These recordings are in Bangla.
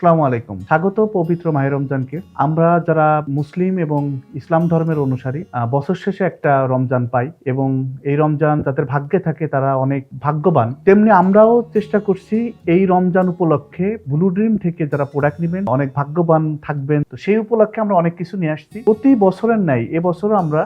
আসসালামু আলাইকুম। স্বাগত পবিত্র মাহের রমজানকে। আমরা যারা মুসলিম এবং ইসলাম ধর্মের অনুসারী বছর শেষে একটা রমজান পাই এবং এই রমজান যাদের ভাগ্যে থাকে তারা অনেক ভাগ্যবান। তেমনি আমরাও চেষ্টা করছি এই রমজান উপলক্ষে ব্লু ড্রিম থেকে যারা প্রোডাক্ট নেবেন, অনেক ভাগ্যবান থাকবেন। তো সেই উপলক্ষে আমরা অনেক কিছু নিয়ে আসছি। প্রতি বছরের ন্যায় এবছরও আমরা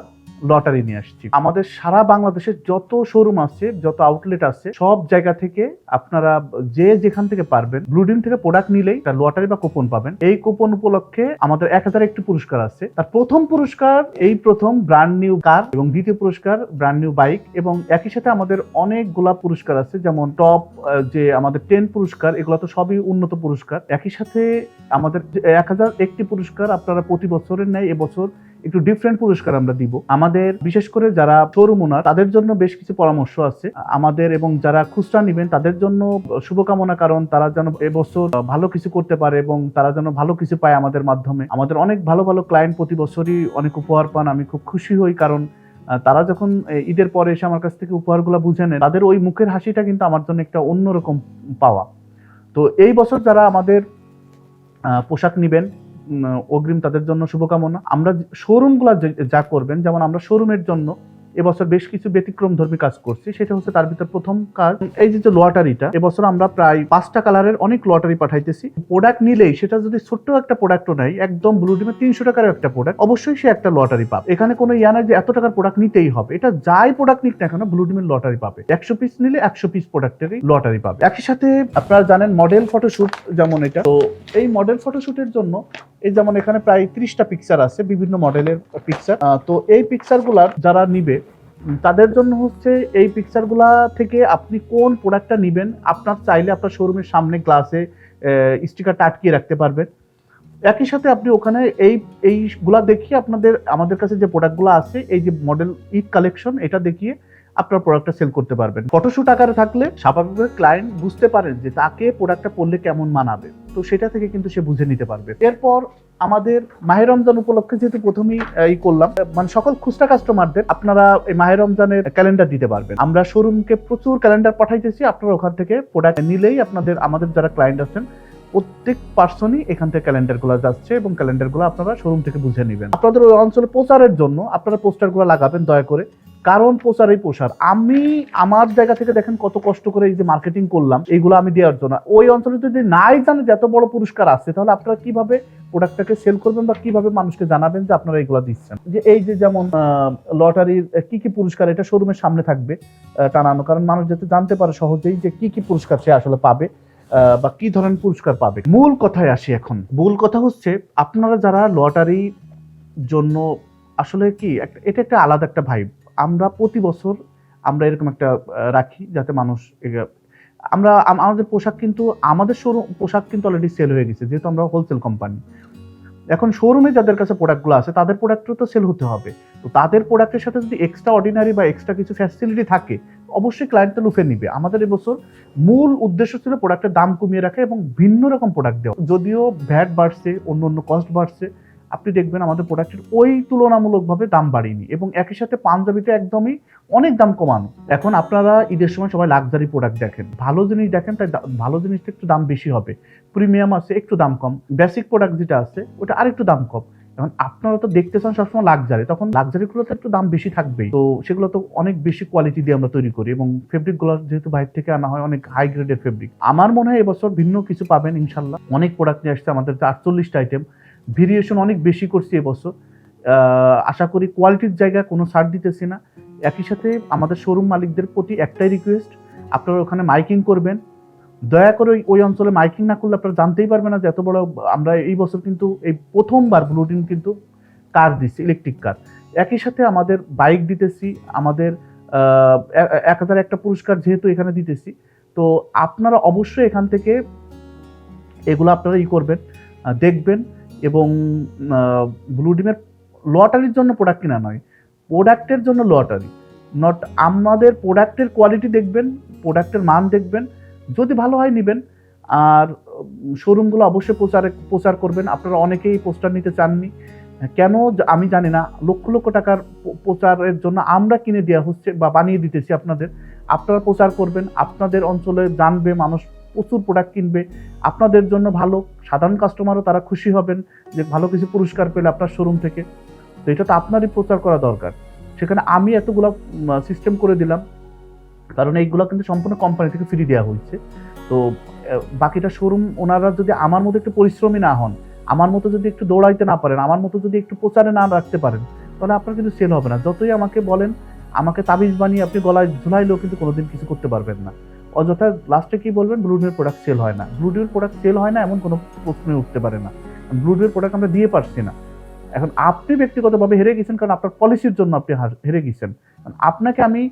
লটারি নিয়ে আসছি। আমাদের সারা বাংলাদেশের যত শোরুম আছে, যত আউটলেট আছে, সব জায়গা থেকে আপনারা যে যেখান থেকে পারবেন ব্লুডিম থেকে প্রোডাক্ট নিলেই একটা লটারি বা কুপন পাবেন। এই কুপন উপলক্ষে আমাদের এক হাজার একটি পুরস্কার আছে। তার প্রথম পুরস্কার, এই প্রথম ব্র্যান্ড নিউ কার এবং দ্বিতীয় পুরস্কার ব্র্যান্ড নিউ বাইক এবং একই সাথে আমাদের অনেকগুলা পুরস্কার আছে, যেমন টপ যে আমাদের টেন পুরস্কার, এগুলো তো সবই উন্নত পুরস্কার। একই সাথে আমাদের এক হাজার একটি পুরস্কার আপনারা প্রতি বছরের ন্যায় এবছর একটু ডিফারেন্ট পুরস্কার আমরা দিব। আমাদের, বিশেষ করে যারা শোরুম ওনার তাদের জন্য বেশ কিছু পরামর্শ আছে। আমাদের এবং যারা খুচরা নিবেন, তাদের জন্য শুভকামনা, কারণ তারা যেন এবছর ভালো কিছু করতে পারে এবং তারা যেন ভালো কিছু পায় আমাদের মাধ্যমে। আমাদের অনেক ভালো ভালো ক্লায়েন্ট প্রতি বছরই অনেক উপহার পান, আমি খুব খুশি হই, কারণ তারা যখন ঈদের পরে এসে আমার কাছ থেকে উপহারগুলো বুঝে নেন তাদের ওই মুখের হাসিটা কিন্তু আমার জন্য একটা অন্যরকম পাওয়া। তো এই বছর যারা আমাদের পোশাক নিবেন অগ্রিম তাদের জন্য শুভকামনা। আমরা শোরুমগুলো যা করবেন, যেমন আমরা শোরুমের জন্য এবছর বেশ কিছু ব্যতিক্রম ধর্মী কাজ করছি, সেটা হচ্ছে তার ভিতর প্রথম কাজ, এই যে লটারিটা এবছর আমরা প্রায় পাঁচটা কালারের অনেক লটারি পাঠাইতেছি। প্রোডাক্ট নিলেই সেটা যদি ছোট্ট একটা প্রোডাক্টও নাই একদম ব্লু ডিমের তিনশো টাকার একটা প্রোডাক্ট অবশ্যই সে একটা লটারি পাবে। এখানে কোনো ইয়া নাই যে, এত টাকার প্রোডাক্ট নিতেই হবে। এটা যাই প্রোডাক্ট নিক না কেন ব্লু ডিমের লটারি পাবে। একশো পিস নিলে একশো পিস প্রোডাক্টেরই লটারি পাবে। একই সাথে আপনারা জানেন মডেল ফটোশুট যেমন এটা। তো এই মডেল ফটোশুটের জন্য এই যেমন এখানে প্রায় ত্রিশটা পিকচার আছে, বিভিন্ন মডেলের পিকচার তো এই পিকচারগুলার যারা নিবে তাদের জন্য হচ্ছে এই পিকচারগুলা থেকে আপনি কোন প্রোডাক্টটা নেবেন, আপনার চাইলে আপনার শোরুমের সামনে গ্লাসে স্টিকারটা আটকিয়ে রাখতে পারবেন। একই সাথে আপনি ওখানে এই, এইগুলা দেখিয়ে আপনাদের, আমাদের কাছে যে প্রোডাক্টগুলো আছে, এই যে মডেল ঈদ কালেকশন এটা দেখিয়ে আপনার প্রোডাক্টটা সেল করতে পারবেন। ফটোশুট আকারে থাকলে স্বাভাবিকভাবে ক্লায়েন্ট বুঝতে পারেন যে তাকে প্রোডাক্টটা পড়লে কেমন মানাবে। তো সেটা থেকে কিন্তু সে বুঝে নিতে পারবে। এরপর আমাদের মাহের রমজান উপলক্ষে যেহেতু প্রথমেই এই করলাম মানে সকল খুচরা কাস্টমারদের আপনারা এই মাহের রমজানের ক্যালেন্ডার দিতে পারবেন। আমরা শোরুমকে প্রচুর ক্যালেন্ডার পাঠাইতেছি, আপনারা ওখান থেকে প্রোডাক্ট নিলেই আপনাদের, আমাদের যারা ক্লায়েন্ট আছেন, প্রত্যেক পার্সনই এখান থেকে ক্যালেন্ডারগুলো যাচ্ছে এবং ক্যালেন্ডারগুলো আপনারা শোরুম থেকে বুঝে নেবেন। আপনাদের ওই অঞ্চলে প্রচারের জন্য আপনারা পোস্টারগুলো লাগাবেন, দয়া করে। কারণ প্রচারই প্রসার। আমি আমার জায়গা থেকে দেখেন কত কষ্ট করে এই যে মার্কেটিং করলাম এইগুলো আমি দেওয়ার জন্য। ওই অঞ্চলে যদি নাই জানে যে এত বড় পুরস্কার আছে তাহলে আপনারা কীভাবে প্রোডাক্টটাকে সেল করবেন বা কীভাবে মানুষকে জানাবেন যে আপনারা এগুলো দিচ্ছেন? যে এই যে যেমন লটারির কি কি পুরস্কার এটা শোরুমের সামনে থাকবে টানানো। কারণ মানুষ যাতে জানতে পারে সহজেই যে কি কি পুরস্কার সে আসলে পাবে বা কি ধরনের পুরস্কার পাবে। মূল কথায় আসি এখন। মূল কথা হচ্ছে, আপনারা যারা লটারি জন্য আসলে কি এটা একটা আলাদা একটা ভাইব আমরা প্রতি বছর আমরা এরকম একটা রাখি যাতে মানুষ আমরা আমাদের পোশাক কিন্তু, আমাদের শোরুম পোশাক কিন্তু অলরেডি সেল হয়ে গেছে, যেহেতু আমরা হোলসেল কোম্পানি এখন শোরুমে যাদের কাছে প্রোডাক্টগুলো আছে, তাদের প্রোডাক্টও তো সেল হতে হবে। তো তাদের প্রোডাক্টের সাথে যদি এক্সট্রা অর্ডিনারি বা এক্সট্রা কিছু ফ্যাসিলিটি থাকে, অবশ্যই ক্লায়েন্টটা লুফে নিবে। আমাদের এবছর মূল উদ্দেশ্য ছিল প্রোডাক্টের দাম কমিয়ে রাখা এবং ভিন্ন রকম প্রোডাক্ট দেওয়া। যদিও ভ্যাট বাড়ছে অন্য অন্য কস্ট বাড়ছে আপনি দেখবেন আমাদের প্রোডাক্টের ওই তুলনামূলকভাবে দাম বাড়েনি এবং একই সাথে পাঞ্জাবিতে একদমই অনেক দাম কমানো। এখন আপনারা ঈদের সময় সবাই লাক্সারি প্রোডাক্ট দেখেন। ভালো জিনিস দেখেন, তাই ভালো জিনিসটা একটু দাম বেশি হবে। প্রিমিয়াম আছে, একটু দাম কম। বেসিক প্রোডাক্ট যেটা আছে, ওটা আরেকটু দাম কম। এখন আপনারা তো দেখতে চান সবসময় লাক্সারি তখন লাক্সারি গুলো তো একটু দাম বেশি থাকবেই। তো সেগুলো তো অনেক বেশি কোয়ালিটি দিয়ে আমরা তৈরি করি এবং ফেব্রিকগুলো যেহেতু বাইরে থেকে আনা হয়, অনেক হাই গ্রেডের ফেব্রিক আমার মনে হয় এবছর ভিন্ন কিছু পাবেন, ইনশাল্লাহ। অনেক প্রোডাক্ট নিয়ে আসছে আমাদের, আটচল্লিশটা আইটেম ভেরিয়েশন অনেক বেশি করছি এবছর। আশা করি কোয়ালিটির জায়গায় কোনো ছাড় দিতেছি না। একই সাথে আমাদের শোরুম মালিকদের প্রতি একটাই রিকোয়েস্ট আপনারা ওখানে মাইকিং করবেন। দয়া করে ওই- অঞ্চলে মাইকিং না করলে আপনারা জানতেই পারবেন না যে এত বড়, আমরা এই বছর কিন্তু এই প্রথমবার ব্লুটিন কিন্তু কার দিচ্ছি ইলেকট্রিক কার একই সাথে আমাদের বাইক দিতেছি, আমাদের এক হাজার একটা পুরস্কার যেহেতু এখানে দিতেছি, তো আপনারা অবশ্যই এখান থেকে এগুলো আপনারা ই করবেন দেখবেন। এবং ব্লু ডিমের লটারির জন্য প্রোডাক্ট কেনা নয় প্রোডাক্টের জন্য লটারি নট আমাদের প্রোডাক্টের কোয়ালিটি দেখবেন প্রোডাক্টের মান দেখবেন, যদি ভালো হয় নেবেন। আর শোরুমগুলো অবশ্যই প্রচারে, প্রচার করবেন। আপনারা অনেকেই পোস্টার নিতে চাননি। কেন আমি জানি না। লক্ষ লক্ষ টাকার প্রচারের জন্য আমরা কিনে দেওয়া হচ্ছে বা বানিয়ে দিতেছি আপনাদের। আপনারা প্রচার করবেন, আপনাদের অঞ্চলে জানবে মানুষ প্রচুর প্রোডাক্ট কিনবে। আপনাদের জন্য ভালো, সাধারণ কাস্টমারও তারা খুশি হবেন যে ভালো কিছু পুরস্কার পেলে আপনার শোরুম থেকে। তো এটা তো আপনারই প্রচার করা দরকার। সেখানে আমি এতগুলো সিস্টেম করে দিলাম। কারণ এইগুলো কিন্তু সম্পূর্ণ কোম্পানি থেকে ফ্রি দেওয়া হয়েছে। তো বাকিটা শোরুম ওনারা যদি আমার মতো একটু পরিশ্রমী না হন, আমার মতো যদি একটু দৌড়াইতে না পারেন, আমার মতো যদি একটু প্রচারে না রাখতে পারেন, তাহলে আপনার কিন্তু সেল হবে না। যতই আমাকে বলেন, আমাকে তাবিজ বানিয়ে আপনি গলায় ঝুলাইলেও কিন্তু কোনোদিন কিছু করতে পারবেন না। অযথা লাস্টে কি বলবেন? ব্লুডের প্রোডাক্ট সেল হয় না। ব্লুডের প্রোডাক্ট সেল হয় না এমন কোনো প্রশ্নই উঠতে পারে না। ব্লুডের প্রোডাক্ট আমরা দিয়ে পারছি না। এখন আপনি ব্যক্তিগতভাবে হেরে গেছেন কারণ আপনার পলিসির জন্য আপনি হেরে গেছেন। আপনাকে আমি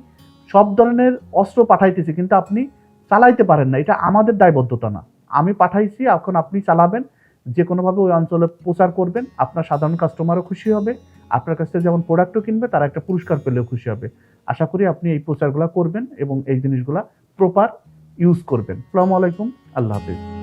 সব ধরনের অস্ত্র পাঠাইতেছি কিন্তু আপনি চালাইতে পারেন না। এটা আমাদের দায়বদ্ধতা না। আমি পাঠাইছি, এখন আপনি চালাবেন। যে কোনোভাবে ওই অঞ্চলে প্রচার করবেন। আপনার সাধারণ কাস্টমারও খুশি হবে। আপনার কাছ থেকে যেমন প্রোডাক্টও কিনবে, তারা একটা পুরস্কার পেলেও খুশি হবে। আশা করি আপনি এই প্রচারগুলো করবেন এবং এই জিনিসগুলা প্রপার ইউজ করবেন। আসসালামু আলাইকুম আল্লাহ হাফিজ।